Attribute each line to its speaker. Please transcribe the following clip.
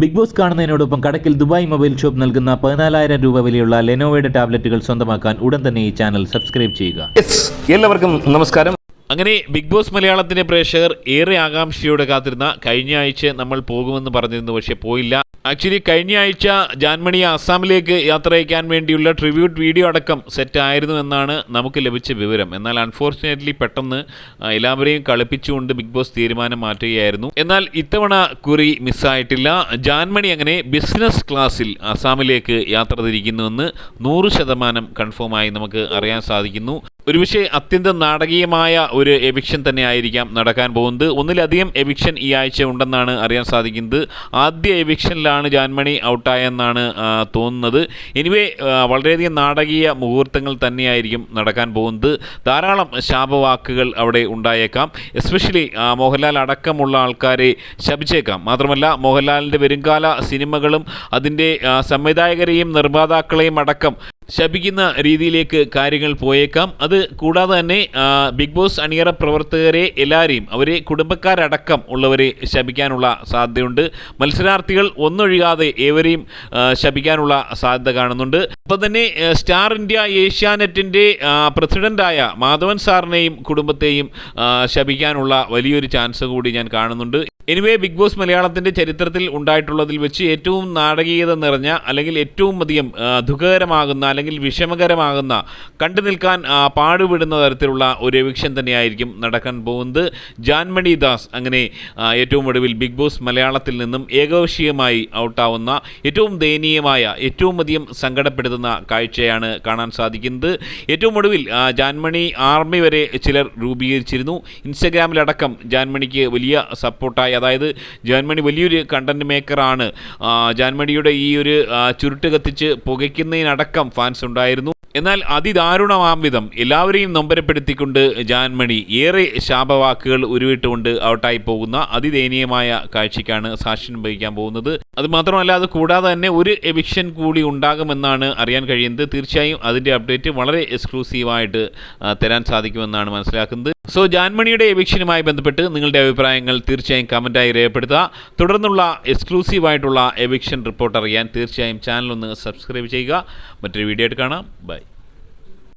Speaker 1: Big Boss കാണുന്നതിനോടൊപ്പം കടക്കിൽ Dubai mobile shop നൽകുന്ന പതിനാലായിരം രൂപ വിലയുള്ള ലെനോവയുടെ ടാബ്ലറ്റുകൾ സ്വന്തമാക്കാൻ ഉടൻ തന്നെ ഈ ചാനൽ സബ്സ്ക്രൈബ് ചെയ്യുക.
Speaker 2: യെസ് എല്ലാവർക്കും നമസ്കാരം. അങ്ങനെ ബിഗ് ബോസ് മലയാളത്തിന്റെ പ്രേക്ഷകർ ഏറെ ആകാംക്ഷയോടെ കാത്തിരുന്ന കഴിഞ്ഞ ആഴ്ച നമ്മൾ പോകുമെന്ന് പറഞ്ഞിരുന്നു പക്ഷേ പോയില്ല. ആക്ച്വലി കഴിഞ്ഞ ആഴ്ച ജാൻമണി അസ്സാമിലേക്ക് യാത്ര അയക്കാൻ വേണ്ടിയുള്ള ട്രിബ്യൂട്ട് വീഡിയോ അടക്കം സെറ്റായിരുന്നു എന്നാണ് നമുക്ക് ലഭിച്ച വിവരം. എന്നാൽ അൺഫോർച്ചുനേറ്റ്ലി പെട്ടെന്ന് എല്ലാവരെയും കളിപ്പിച്ചുകൊണ്ട് ബിഗ് ബോസ് തീരുമാനം മാറ്റുകയായിരുന്നു. എന്നാൽ ഇത്തവണ കുറി മിസ്സായിട്ടില്ല ജാൻമണി അങ്ങനെ ബിസിനസ് ക്ലാസ്സിൽ അസ്സാമിലേക്ക് യാത്ര തിരിക്കുന്നുവെന്ന് നൂറ് ശതമാനം കൺഫേമായി നമുക്ക് അറിയാൻ സാധിക്കുന്നു. ഒരുപക്ഷെ അത്യന്തം നാടകീയമായ ഒരു എവിക്ഷൻ തന്നെ ആയിരിക്കാം നടക്കാൻ പോകുന്നത്. ഒന്നിലധികം എവിക്ഷൻ ഈ ആഴ്ച ഉണ്ടെന്നാണ് അറിയാൻ സാധിക്കുന്നത്. ആദ്യ എവിക്ഷനിലാണ് ജാൻമണി ഔട്ടായെന്നാണ് തോന്നുന്നത്. എനിവേ വളരെയധികം നാടകീയ മുഹൂർത്തങ്ങൾ തന്നെയായിരിക്കും നടക്കാൻ പോകുന്നത്. ധാരാളം ശാപവാക്കുകൾ അവിടെ ഉണ്ടായേക്കാം. എസ്പെഷ്യലി മോഹൻലാൽ അടക്കമുള്ള ആൾക്കാരെ ശപിച്ചേക്കാം. മാത്രമല്ല മോഹൻലാലിന്റെ വരുംകാല സിനിമകളും അതിന്റെ സംവിധായകരെയും നിർമ്മാതാക്കളെയും അടക്കം ശപിക്കുന്ന രീതിയിലേക്ക് കാര്യങ്ങൾ പോയേക്കാം. അത് കൂടാതെ തന്നെ ബിഗ് ബോസ് അണിയറ പ്രവർത്തകരെ എല്ലാവരെയും അവരെ കുടുംബക്കാരടക്കം ഉള്ളവരെ ശപിക്കാനുള്ള സാധ്യതയുണ്ട്. മത്സരാർത്ഥികൾ ഒന്നൊഴിയാതെ ഏവരെയും ശപിക്കാനുള്ള സാധ്യത കാണുന്നുണ്ട്. അപ്പം തന്നെ സ്റ്റാർ ഇന്ത്യ ഏഷ്യാനെറ്റിന്റെ പ്രസിഡന്റായ മാധവൻ സാറിനെയും കുടുംബത്തെയും ശപിക്കാനുള്ള വലിയൊരു ചാൻസ് കൂടി ഞാൻ കാണുന്നുണ്ട്. എനിവേ ബിഗ് ബോസ് മലയാളത്തിന്റെ ചരിത്രത്തിൽ ഉണ്ടായിട്ടുള്ളതിൽ വെച്ച് ഏറ്റവും നാടകീയത നിറഞ്ഞ അല്ലെങ്കിൽ ഏറ്റവും അധികം ദുഃഖകരമാകുന്ന അല്ലെങ്കിൽ വിഷമകരമാകുന്ന കണ്ടു നിൽക്കാൻ പാടുപെടുന്ന തരത്തിലുള്ള ഒരു എവിക്ഷൻ തന്നെയായിരിക്കും നടക്കാൻ പോകുന്നത്. ജാൻമണി ദാസ് അങ്ങനെ ഏറ്റവും ഒടുവിൽ ബിഗ് ബോസ് മലയാളത്തിൽ നിന്നും ഏകപക്ഷീയമായി ഔട്ടാവുന്ന ഏറ്റവും ദയനീയമായ ഏറ്റവും അധികം സങ്കടപ്പെടുത്തുന്ന കാഴ്ചയാണ് കാണാൻ സാധിക്കുന്നത്. ഏറ്റവും ഒടുവിൽ ജാൻമണി ആർമി വരെ ചിലർ രൂപീകരിച്ചിരുന്നു. ഇൻസ്റ്റഗ്രാമിലടക്കം ജാൻമണിക്ക് വലിയ സപ്പോർട്ടായി അതായത് ജാൻമണി വലിയൊരു കണ്ടന്റ് മേക്കറാണ് ജാൻമണിയുടെ ഈ ഒരു ചുരുട്ട് കത്തിച്ച് പുകയ്ക്കുന്നതിനടക്കം ഫാൻസ് ഉണ്ടായിരുന്നു. എന്നാൽ അതിദാരുണമാം വിധം എല്ലാവരെയും നൊമ്പരപ്പെടുത്തിക്കൊണ്ട് ജാൻമണി ഏറെ ശാപവാക്കുകൾ ഉരുവിട്ടുകൊണ്ട് ഔട്ടായി പോകുന്ന അതിദയനീയമായ കാഴ്ചയ്ക്കാണ് സാക്ഷ്യം വഹിക്കാൻ പോകുന്നത്. അത് മാത്രമല്ല അത് കൂടാതെ തന്നെ ഒരു എവിക്ഷൻ കൂടി ഉണ്ടാകുമെന്നാണ് അറിയാൻ കഴിയുന്നത്. തീർച്ചയായും അതിന്റെ അപ്ഡേറ്റ് വളരെ എക്സ്ക്ലൂസീവായിട്ട് തരാൻ സാധിക്കുമെന്നാണ് മനസ്സിലാക്കുന്നത്. സോ ജാൻമണിയുടെ എവിക്ഷനുമായി ബന്ധപ്പെട്ട് നിങ്ങളുടെ അഭിപ്രായങ്ങൾ തീർച്ചയായും കമന്റായി രേഖപ്പെടുത്തുക. തുടർന്നുള്ള എക്സ്ക്ലൂസീവായിട്ടുള്ള എവിക്ഷൻ റിപ്പോർട്ട് അറിയാൻ തീർച്ചയായും ചാനൽ ഒന്ന് സബ്സ്ക്രൈബ് ചെയ്യുക. മറ്റൊരു വീഡിയോ ആയിട്ട് കാണാം. ബൈ